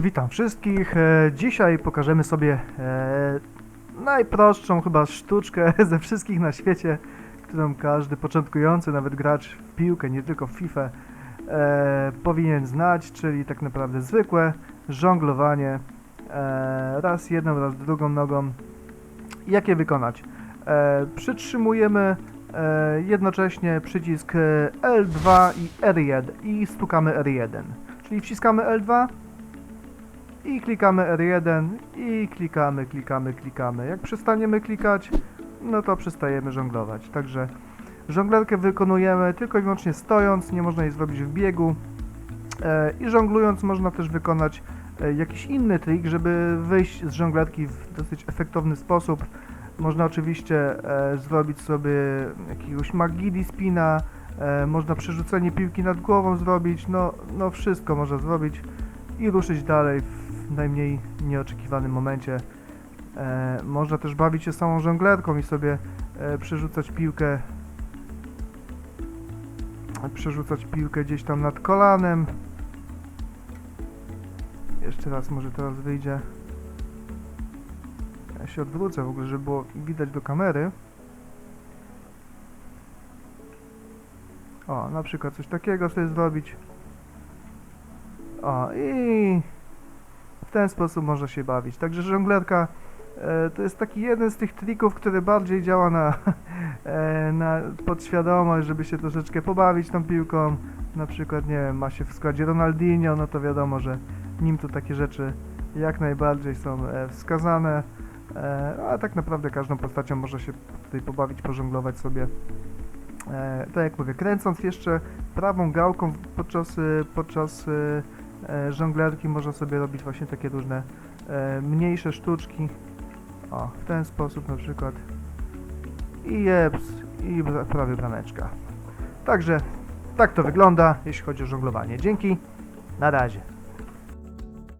Witam wszystkich. E, Dzisiaj pokażemy sobie e, najprostszą chyba sztuczkę ze wszystkich na świecie, którą każdy początkujący, nawet gracz w piłkę, nie tylko w FIFA, e, powinien znać, czyli tak naprawdę zwykłe żonglowanie raz jedną, raz drugą nogą. Jak je wykonać? Przytrzymujemy jednocześnie przycisk e, L2 i R1 i stukamy R1. Czyli wciskamy L2 i klikamy R1 i klikamy, klikamy, klikamy. Jak przestaniemy klikać, no to przestajemy żonglować. Także żonglerkę wykonujemy tylko i wyłącznie stojąc, nie można jej zrobić w biegu. E, I żonglując można też wykonać e, jakiś inny trik, żeby wyjść z żonglerki w dosyć efektowny sposób. Można oczywiście e, zrobić sobie jakiegoś magidi spina, można przerzucenie piłki nad głową zrobić, no, no wszystko można zrobić i ruszyć dalej najmniej nieoczekiwanym momencie. E, można też bawić się samą żonglerką i sobie e, przerzucać piłkę przerzucać piłkę gdzieś tam nad kolanem. Jeszcze raz może teraz wyjdzie. Ja się odwrócę w ogóle, żeby było widać do kamery. O, na przykład coś takiego sobie zrobić. O, i w ten sposób można się bawić. Także żonglerka e, to jest taki jeden z tych trików, który bardziej działa na, e, na podświadomość, żeby się troszeczkę pobawić tą piłką. Na przykład, nie wiem, ma się w składzie Ronaldinho, no to wiadomo, że nim to takie rzeczy jak najbardziej są e, wskazane. E, a tak naprawdę każdą postacią można się tutaj pobawić, pożonglować sobie. E, tak jak mówię, kręcąc jeszcze prawą gałką podczas, y, podczas e, żonglerki można sobie robić właśnie takie różne e, mniejsze sztuczki. O, w ten sposób na przykład. I jeps, i prawie brameczka. Także tak to wygląda, jeśli chodzi o żonglowanie. Dzięki, na razie.